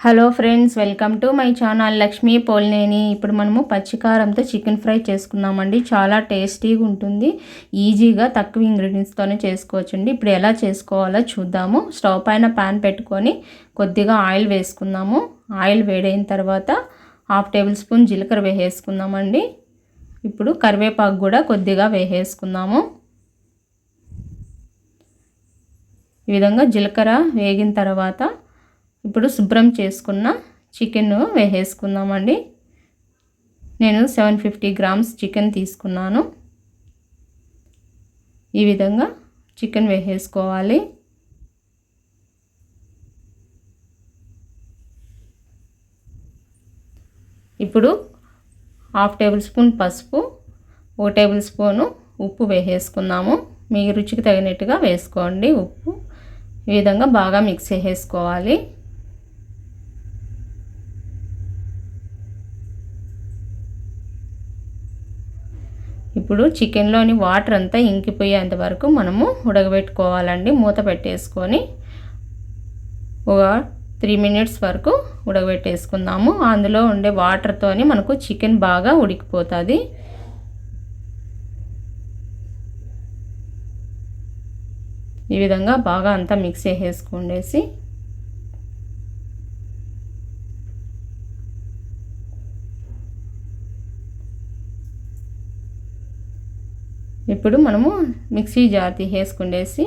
Hello friends welcome to my channel Lakshmi Polneni. ఇప్పుడు మనము పచ్చికారంతో chicken fry చేసుకున్నామండి. చాలా టేస్టీగా ఉంటుంది. ఈజీగా తక్కువ ఇంగ్రీడియంట్స్తోనే చేసుకోవచ్చండి. ఇప్పుడు ఎలా చేసుకోవాలో చూద్దాము. స్టవ్ పైన ప్యాన్ పెట్టుకొని కొద్దిగా ఆయిల్ వేసుకుందాము. ఆయిల్ వేడైన తర్వాత హాఫ్ టేబుల్ స్పూన్ జీలకర్ర వేసేసుకుందామండి. ఇప్పుడు కరివేపాకు కూడా కొద్దిగా వేసేసుకుందాము. ఈ విధంగా జీలకర్ర వేగిన తర్వాత ఇప్పుడు శుభ్రం చేసుకున్న చికెన్ వేసేసుకుందామండి. నేను సెవెన్ ఫిఫ్టీ గ్రామ్స్ చికెన్ తీసుకున్నాను. ఈ విధంగా చికెన్ వేసేసుకోవాలి. ఇప్పుడు హాఫ్ టేబుల్ స్పూన్ పసుపు ఒక టేబుల్ స్పూను ఉప్పు వేసేసుకుందాము. మీ రుచికి తగినట్టుగా వేసుకోండి ఉప్పు. ఈ విధంగా బాగా మిక్స్ చేసేసుకోవాలి. ఇప్పుడు చికెన్లోని వాటర్ అంతా ఇంకిపోయేంత వరకు మనము ఉడకబెట్టుకోవాలండి. మూత పెట్టేసుకొని ఒక త్రీ మినిట్స్ వరకు ఉడకబెట్టేసుకుందాము. అందులో ఉండే వాటర్తోని మనకు చికెన్ బాగా ఉడికిపోతుంది. ఈ విధంగా బాగా అంతా మిక్స్ చేసేసుకుండేసి ఇప్పుడు మనము మిక్సీ జార్ తీసేసుకుండేసి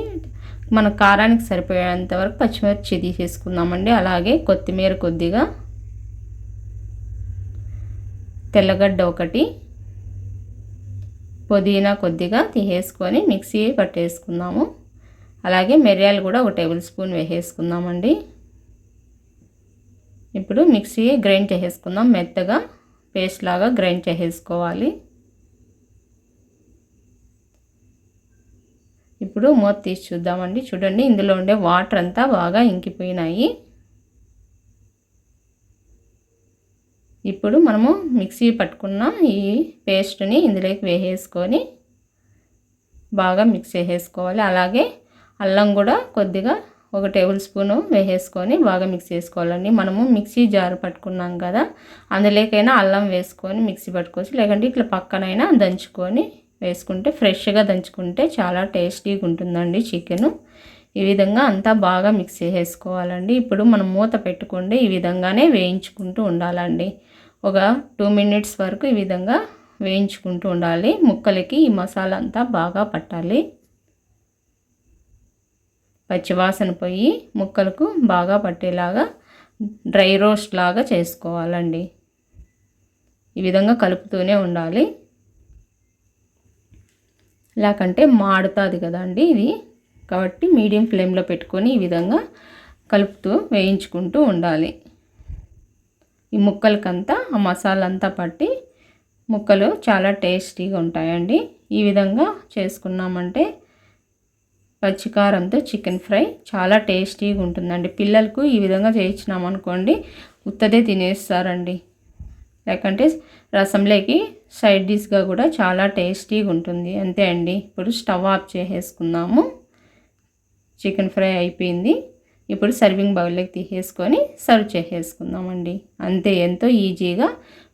మన కారానికి సరిపోయేంత వరకు పచ్చిమిర్చి తీసేసుకుందామండి. అలాగే కొత్తిమీర కొద్దిగా తెల్లగడ్డ ఒకటి పుదీనా కొద్దిగా తీసేసుకొని మిక్సీ పట్టేసుకుందాము. అలాగే మిరియాలు కూడా ఒక టేబుల్ స్పూన్ వేసేసుకుందామండి. ఇప్పుడు మిక్సీ గ్రైండ్ చేసేసుకుందాం. మెత్తగా పేస్ట్ లాగా గ్రైండ్ చేసేసుకోవాలి. ఇప్పుడు మూత తీసి చూద్దామండి. చూడండి ఇందులో ఉండే వాటర్ అంతా బాగా ఇంకిపోయినాయి. ఇప్పుడు మనము మిక్సీ పట్టుకున్న ఈ పేస్ట్ని ఇందులోకి వేసేసుకొని బాగా మిక్స్ చేసేసుకోవాలి. అలాగే అల్లం కూడా కొద్దిగా ఒక టేబుల్ స్పూను వేసేసుకొని బాగా మిక్స్ చేసుకోవాలండి. మనము మిక్సీ జారు పట్టుకున్నాం కదా అందులోకైనా అల్లం వేసుకొని మిక్సీ పట్టుకోవచ్చు. లేకంటే ఇట్లా పక్కనైనా దంచుకొని వేసుకుంటే ఫ్రెష్గా దంచుకుంటే చాలా టేస్టీగా ఉంటుందండి చికెను. ఈ విధంగా అంతా బాగా మిక్స్ చేసేసుకోవాలండి. ఇప్పుడు మనం మూత పెట్టుకుంటే ఈ విధంగానే వేయించుకుంటూ ఉండాలండి. ఒక టూ మినిట్స్ వరకు ఈ విధంగా వేయించుకుంటూ ఉండాలి. ముక్కలకి ఈ మసాలా అంతా బాగా పట్టాలి. పచ్చివాసన పోయి ముక్కలకు బాగా పట్టేలాగా డ్రై రోస్ట్ లాగా చేసుకోవాలండి. ఈ విధంగా కలుపుతూనే ఉండాలి. లేకంటే మాడుతుంది కదండి ఇది. కాబట్టి మీడియం ఫ్లేమ్లో పెట్టుకొని ఈ విధంగా కలుపుతూ వేయించుకుంటూ ఉండాలి. ఈ ముక్కలకంతా ఆ మసాలా అంతా పట్టి ముక్కలు చాలా టేస్టీగా ఉంటాయండి. ఈ విధంగా చేసుకున్నామంటే పచ్చికారంతో చికెన్ ఫ్రై చాలా టేస్టీగా ఉంటుందండి. పిల్లలకు ఈ విధంగా చేయించినామనుకోండి ఉత్తదే తినేస్తారండి. లేకంటే రసంలోకి సైడ్ డిష్గా కూడా చాలా టేస్టీగా ఉంటుంది. అంతే అండి. ఇప్పుడు స్టవ్ ఆఫ్ చేసేసుకుందాము. చికెన్ ఫ్రై అయిపోయింది. ఇప్పుడు సర్వింగ్ బౌల్లోకి తీసేసుకొని సర్వ్ చేసేసుకుందామండి. అంతే ఎంతో ఈజీగా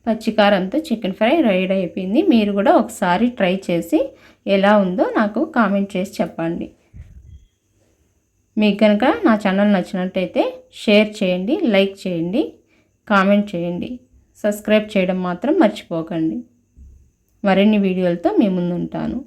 పచ్చికారంతో చికెన్ ఫ్రై రెడీ అయిపోయింది. మీరు కూడా ఒకసారి ట్రై చేసి ఎలా ఉందో నాకు కామెంట్ చేసి చెప్పండి. మీకు కనుక నా ఛానల్ నచ్చినట్టయితే షేర్ చేయండి లైక్ చేయండి కామెంట్ చేయండి. సబ్స్క్రైబ్ చేయడం మాత్రం మర్చిపోకండి. మరిన్ని వీడియోలతో మీ ముందుంటాను.